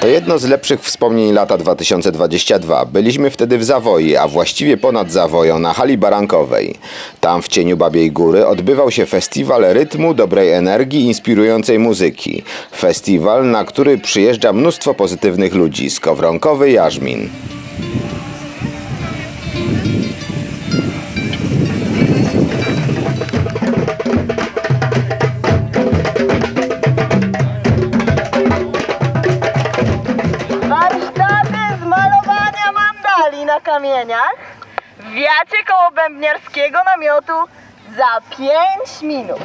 To jedno z lepszych wspomnień lata 2022. Byliśmy wtedy w Zawoi, a właściwie ponad Zawoją, na hali barankowej. Tam w cieniu Babiej Góry odbywał się festiwal rytmu, dobrej energii inspirującej muzyki. Festiwal, na który przyjeżdża mnóstwo pozytywnych ludzi. Jarzmin. Z malowania mandali kamieniach. Wiacie koło bębniarskiego namiotu za 5 minut.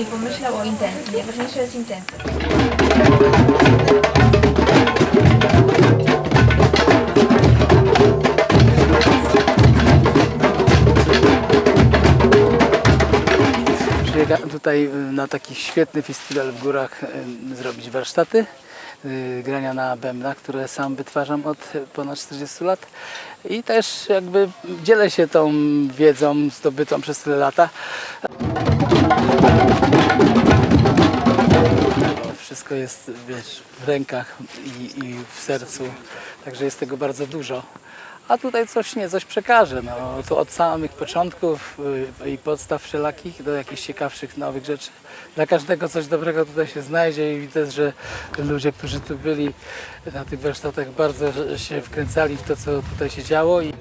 I pomyślał o intencji. Najważniejsza jest intencja. Tutaj y, na taki świetny festiwal w górach y, zrobić warsztaty y, grania na bębnach, które sam wytwarzam od ponad 40 lat i też jakby dzielę się tą wiedzą zdobytą przez tyle lata. Wszystko jest wiesz, w rękach i, i w sercu, także jest tego bardzo dużo. A tutaj coś nie, coś przekażę. No, to od samych początków y, i podstaw wszelakich do jakichś ciekawszych nowych rzeczy. Dla każdego coś dobrego tutaj się znajdzie i widzę, że ludzie, którzy tu byli na tych warsztatach bardzo się wkręcali w to, co tutaj się działo. I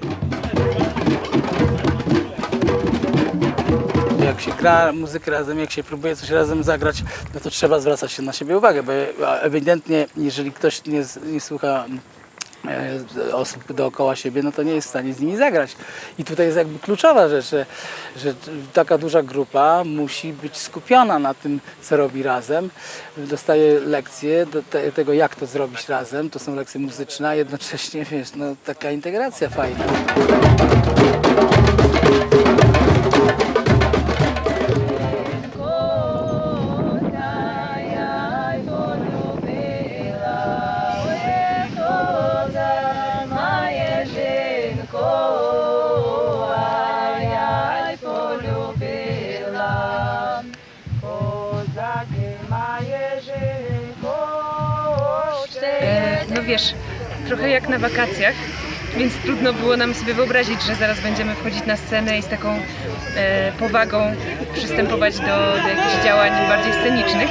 się gra muzykę razem, jak się próbuje coś razem zagrać, no to trzeba zwracać się na siebie uwagę, bo ewidentnie jeżeli ktoś nie, nie słucha e, osób dookoła siebie, no to nie jest w stanie z nimi zagrać. I tutaj jest jakby kluczowa rzecz, że, że taka duża grupa musi być skupiona na tym, co robi razem. Dostaje lekcje do te, tego, jak to zrobić razem. To są lekcje muzyczne, a jednocześnie, wiesz, no taka integracja fajna. Wiesz, trochę jak na wakacjach, więc trudno było nam sobie wyobrazić, że zaraz będziemy wchodzić na scenę i z taką e, powagą przystępować do, do jakichś działań bardziej scenicznych.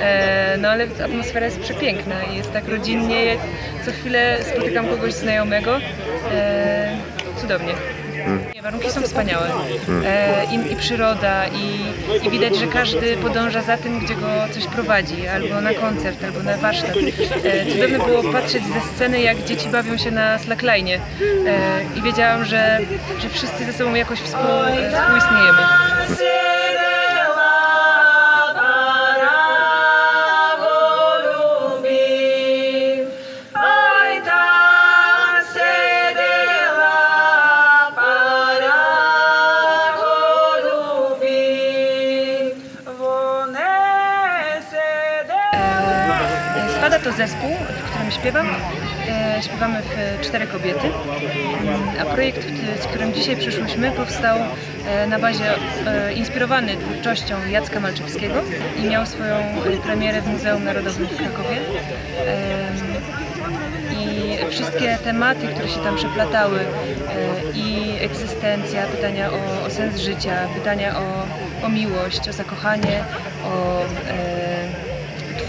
E, no ale atmosfera jest przepiękna i jest tak rodzinnie. Co chwilę spotykam kogoś znajomego. E, cudownie. Warunki są wspaniałe e, i, i przyroda i, i widać, że każdy podąża za tym, gdzie go coś prowadzi, albo na koncert, albo na warsztat. E, cudowne było patrzeć ze sceny, jak dzieci bawią się na slackline e, i wiedziałam, że, że wszyscy ze sobą jakoś współ, współistniejemy. Zespół, w którym śpiewam. E, Śpiewamy w cztery kobiety. A projekt, w- z którym dzisiaj przyszłyśmy, powstał e, na bazie e, inspirowany twórczością Jacka Malczewskiego i miał swoją e, premierę w Muzeum Narodowym w Krakowie. I wszystkie tematy, które się tam przeplatały, e, i egzystencja, pytania o, o sens życia, pytania o, o miłość, o zakochanie, o e,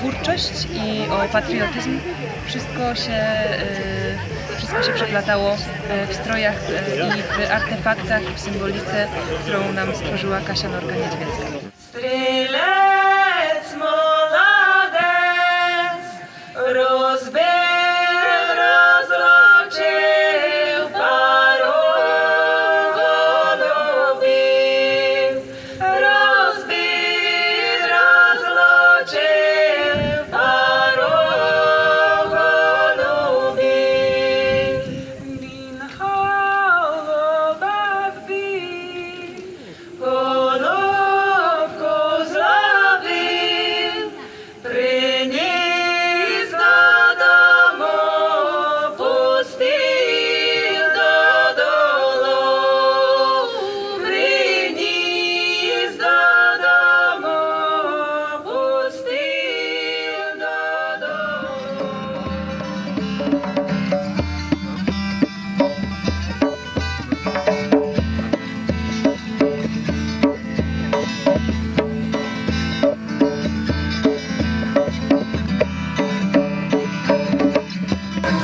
twórczość i o patriotyzm. Wszystko się, e, wszystko się przeplatało e, w strojach e, i w artefaktach, i w symbolice, którą nam stworzyła Kasia Norka-Niedźwiecka. Strzelec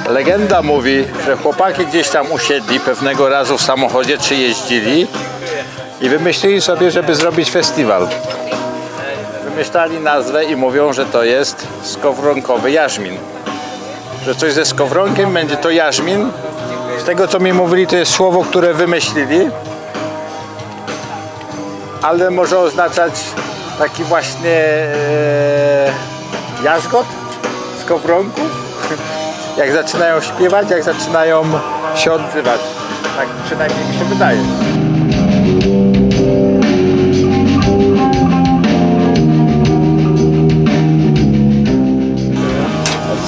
Legenda mówi, że chłopaki gdzieś tam usiedli pewnego razu w samochodzie czy jeździli i wymyślili sobie, żeby zrobić festiwal. Wymyślali nazwę i mówią, że to jest skowronkowy jarzmin. Że coś ze skowronkiem będzie to jarzmin. Z tego co mi mówili, to jest słowo, które wymyślili, ale może oznaczać taki właśnie e, jazgot z kowronków. Jak zaczynają śpiewać, jak zaczynają się odzywać. Tak przynajmniej mi się wydaje.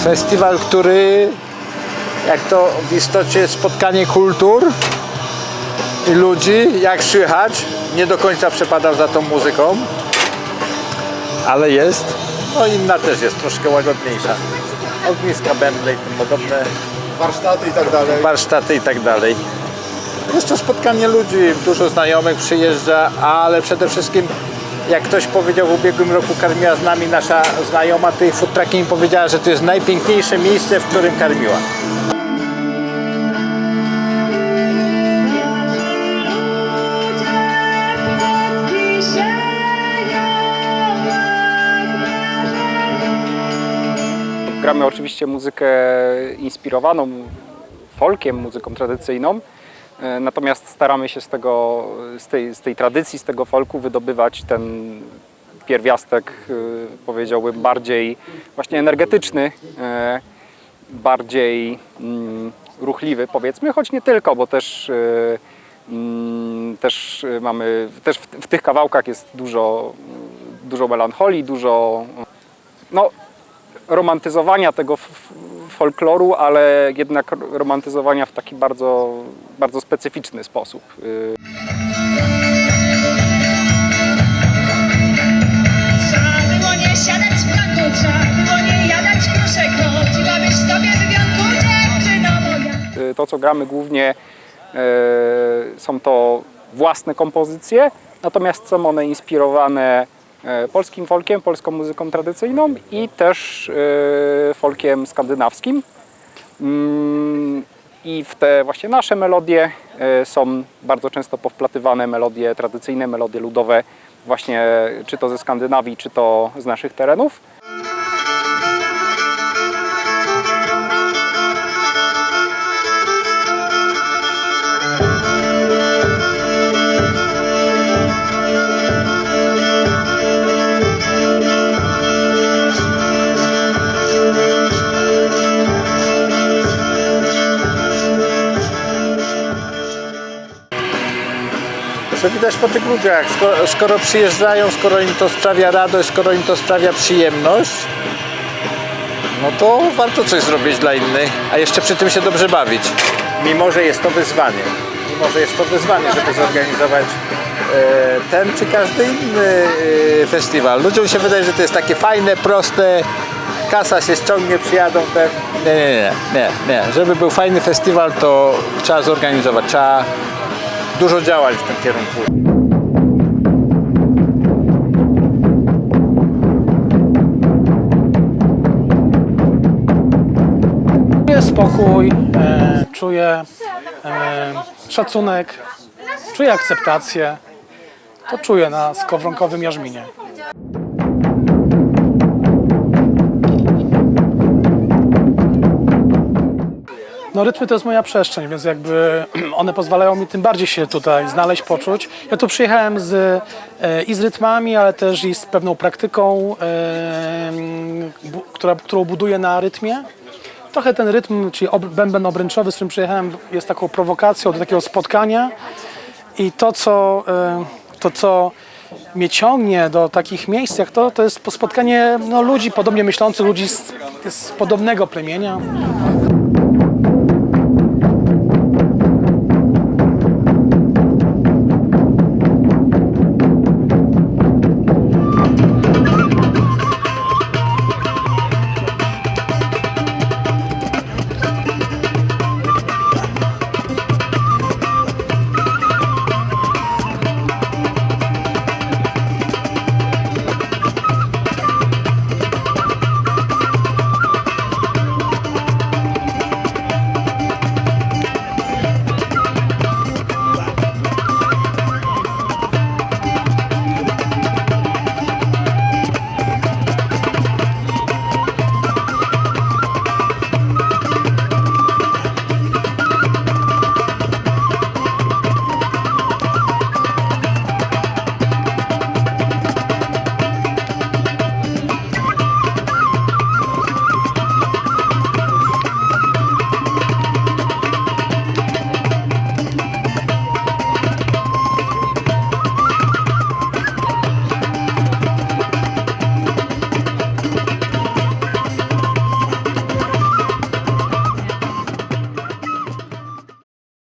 Festiwal, który jak to w istocie spotkanie kultur i ludzi, jak słychać, nie do końca przepadam za tą muzyką, ale jest. No inna też jest troszkę łagodniejsza. Ogniska i tym podobne, Warsztaty i tak dalej. warsztaty i tak dalej. Jest to spotkanie ludzi, dużo znajomych przyjeżdża, ale przede wszystkim jak ktoś powiedział w ubiegłym roku karmiła z nami nasza znajoma, tej food trucking powiedziała, że to jest najpiękniejsze miejsce, w którym karmiła. Gramy oczywiście muzykę inspirowaną folkiem, muzyką tradycyjną, e, natomiast staramy się z, tego, z, tej, z tej tradycji, z tego folku wydobywać ten pierwiastek, e, powiedziałbym, bardziej właśnie energetyczny, e, bardziej mm, ruchliwy powiedzmy, choć nie tylko, bo też, mm, też mamy, też w, w tych kawałkach jest dużo, dużo melancholii, dużo no, romantyzowania tego folkloru, ale jednak romantyzowania w taki bardzo, bardzo specyficzny sposób. Y, To, co gramy głównie, y, są to własne kompozycje, natomiast są one inspirowane polskim folkiem, polską muzyką tradycyjną i też y, folkiem skandynawskim. Mm, I w te właśnie nasze melodie e, są bardzo często powplatywane melodie tradycyjne, melodie ludowe, właśnie czy to ze Skandynawii, czy to z naszych terenów. Po tych ludziach, skoro, skoro przyjeżdżają, skoro im to sprawia radość, skoro im to sprawia przyjemność, no to warto coś zrobić dla innych, a jeszcze przy tym się dobrze bawić. Mimo, że jest to wyzwanie. Mimo, że jest to wyzwanie, żeby zorganizować e, ten czy każdy inny e, festiwal. Ludziom się wydaje, że to jest takie fajne, proste, kasa się ściągnie, przyjadą te... Nie, nie, nie, nie, nie. Żeby był fajny festiwal, to trzeba zorganizować, trzeba dużo działać w tym kierunku. Czuję spokój, e, czuję e, szacunek, czuję akceptację. To czuję na skowronkowym jarzminie. No rytmy to jest moja przestrzeń, więc jakby one pozwalają mi tym bardziej się tutaj znaleźć, poczuć. Ja tu przyjechałem z, e, i z rytmami, ale też i z pewną praktyką, która, którą buduję na rytmie. Trochę ten rytm, czyli bęben obręczowy, z którym przyjechałem, jest taką prowokacją do takiego spotkania. I to, co, e, to, co mnie ciągnie do takich miejsc jak to, to jest spotkanie no, ludzi podobnie myślących, ludzi z, z podobnego plemienia.